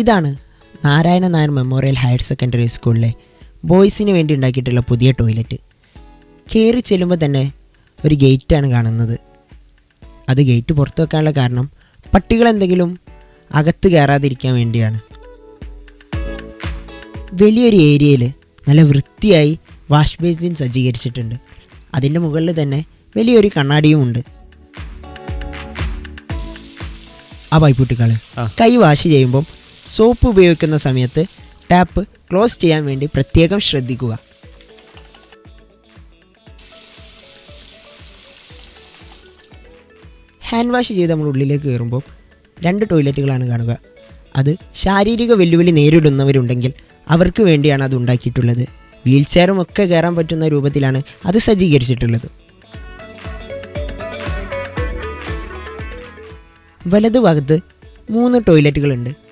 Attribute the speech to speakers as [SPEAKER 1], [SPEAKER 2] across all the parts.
[SPEAKER 1] ഇതാണ് Narayana Nair memorial higher secondary സ്കൂളിലെ ബോയ്സിന് വേണ്ടി ഉണ്ടാക്കിയിട്ടുള്ള പുതിയ ടോയ്ലറ്റ്. കയറി ചെല്ലുമ്പോൾ തന്നെ ഒരു ഗേറ്റാണ് കാണുന്നത്. അത് ഗേറ്റ് പുറത്തു വെക്കാനുള്ള കാരണം പട്ടികൾ എന്തെങ്കിലും അകത്ത് കയറാതിരിക്കാൻ വേണ്ടിയാണ്. വലിയൊരു ഏരിയയിൽ നല്ല വൃത്തിയായി വാഷ് ബേസിൻ സജ്ജീകരിച്ചിട്ടുണ്ട്. അതിന്റെ മുകളിൽ തന്നെ വലിയൊരു കണ്ണാടിയും ഉണ്ട്. ആ പൈപ്പുട്ടിക്കാൾ കൈ വാഷ് ചെയ്യുമ്പം സോപ്പ് ഉപയോഗിക്കുന്ന സമയത്ത് ടാപ്പ് ക്ലോസ് ചെയ്യാൻ വേണ്ടി പ്രത്യേകം ശ്രദ്ധിക്കുക. ഹാൻഡ് വാഷ് ചെയ്ത് നമ്മൾ ഉള്ളിലേക്ക് കയറുമ്പോൾ രണ്ട് ടോയ്ലറ്റുകളാണ് കാണുക. അത് ശാരീരിക വെല്ലുവിളി നേരിടുന്നവരുണ്ടെങ്കിൽ അവർക്ക് വേണ്ടിയാണ് അത് ഉണ്ടാക്കിയിട്ടുള്ളത്. വീൽ ചെയറും ഒക്കെ കയറാൻ പറ്റുന്ന രൂപത്തിലാണ് അത് സജ്ജീകരിച്ചിട്ടുള്ളത്. വലതുഭാഗത്ത് മൂന്ന് ടോയ്ലറ്റുകളുണ്ട്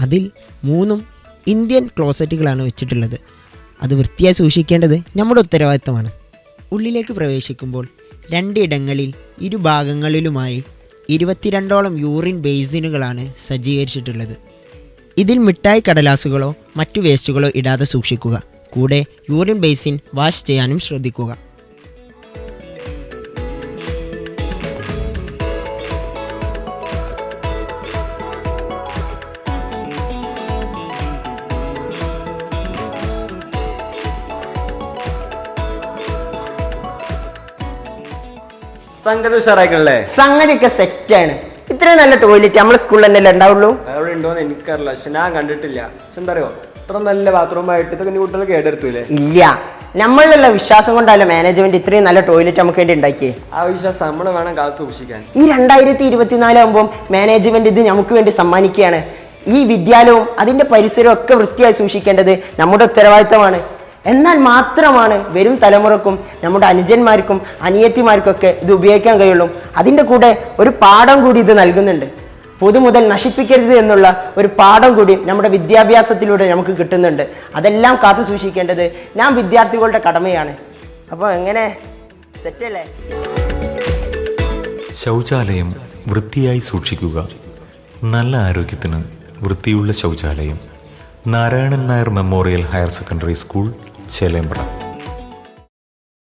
[SPEAKER 1] അതിൽ മൂന്നും ഇന്ത്യൻ ക്ലോസറ്റുകളാണ് വെച്ചിട്ടുള്ളത്. അത് വൃത്തിയായി സൂക്ഷിക്കേണ്ടത് നമ്മുടെ ഉത്തരവാദിത്തമാണ്. ഉള്ളിലേക്ക് പ്രവേശിക്കുമ്പോൾ രണ്ടിടങ്ങളിൽ ഇരുഭാഗങ്ങളിലുമായി ഇരുപത്തിരണ്ടോളം യൂറിൻ ബേസിനുകളാണ് സജ്ജീകരിച്ചിട്ടുള്ളത്. ഇതിൽ മിഠായി കടലാസുകളോ മറ്റു വേസ്റ്റുകളോ ഇടാതെ സൂക്ഷിക്കുക. കൂടെ യൂറിൻ ബേസിൻ വാഷ് ചെയ്യാനും ശ്രദ്ധിക്കുക.
[SPEAKER 2] സംഗതി ഉഷാറാക്കണല്ലേ
[SPEAKER 1] സംഗതിയൊക്കെ സെറ്റാണ് ഇത്രയും നല്ല ടോയ്ലറ്റ് നമ്മുടെ സ്കൂളിൽ തന്നെയല്ലേ ഉണ്ടാവുള്ളൂ?
[SPEAKER 2] അവിടെ ഉണ്ടോന്ന് എനിക്കറിയില്ല. പക്ഷെ ഞാൻ കണ്ടിട്ടില്ല. പക്ഷെ എന്താ അറിയോ? ഇത്ര നല്ല ബാത്റൂമായിട്ട് ഇതൊക്കെ ഇനി കുട്ടികൾ കേടെടുത്തൂലേ?
[SPEAKER 1] ഇല്ല. നമ്മളിലുള്ള വിശ്വാസം കൊണ്ടല്ല മാനേജ്മെന്റ് ഇത്രയും നല്ല ടോയ്ലറ്റ് നമുക്ക് വേണ്ടി ഉണ്ടാക്കിയേ.
[SPEAKER 2] ആ വിശ്വാസം നമ്മൾ വേണം കാലത്ത് സൂക്ഷിക്കാൻ.
[SPEAKER 1] ഈ രണ്ടായിരത്തി ഇരുപത്തിനാല് ആകുമ്പോൾ മാനേജ്മെന്റ് ഇത് നമുക്ക് വേണ്ടി സമ്മാനിക്കുകയാണ്. ഈ വിദ്യാലയവും അതിന്റെ പരിസരവും ഒക്കെ വൃത്തിയായി സൂക്ഷിക്കേണ്ടത് നമ്മുടെ ഉത്തരവാദിത്തമാണ്. എന്നാൽ മാത്രമാണ് വരും തലമുറക്കും നമ്മുടെ അനുജന്മാർക്കും അനിയത്തിമാർക്കൊക്കെ ഇത് ഉപയോഗിക്കാൻ കഴിയുള്ളൂ. അതിന്റെ കൂടെ ഒരു പാഠം കൂടി ഇത് നൽകുന്നുണ്ട്. പൊതു മുതൽ നശിപ്പിക്കരുത് എന്നുള്ള ഒരു പാഠം കൂടി നമ്മുടെ വിദ്യാഭ്യാസത്തിലൂടെ നമുക്ക് കിട്ടുന്നുണ്ട്. അതെല്ലാം കാത്തു സൂക്ഷിക്കേണ്ടത് ഞാൻ വിദ്യാർത്ഥികളുടെ കടമയാണ്. അപ്പോൾ എങ്ങനെ? സെറ്റല്ലേ?
[SPEAKER 3] ശൗചാലയം വൃത്തിയായി സൂക്ഷിക്കുക. നല്ല ആരോഗ്യത്തിന് വൃത്തിയുള്ള ശൗചാലയം. Narayanan Nair memorial higher secondary school Chelembra.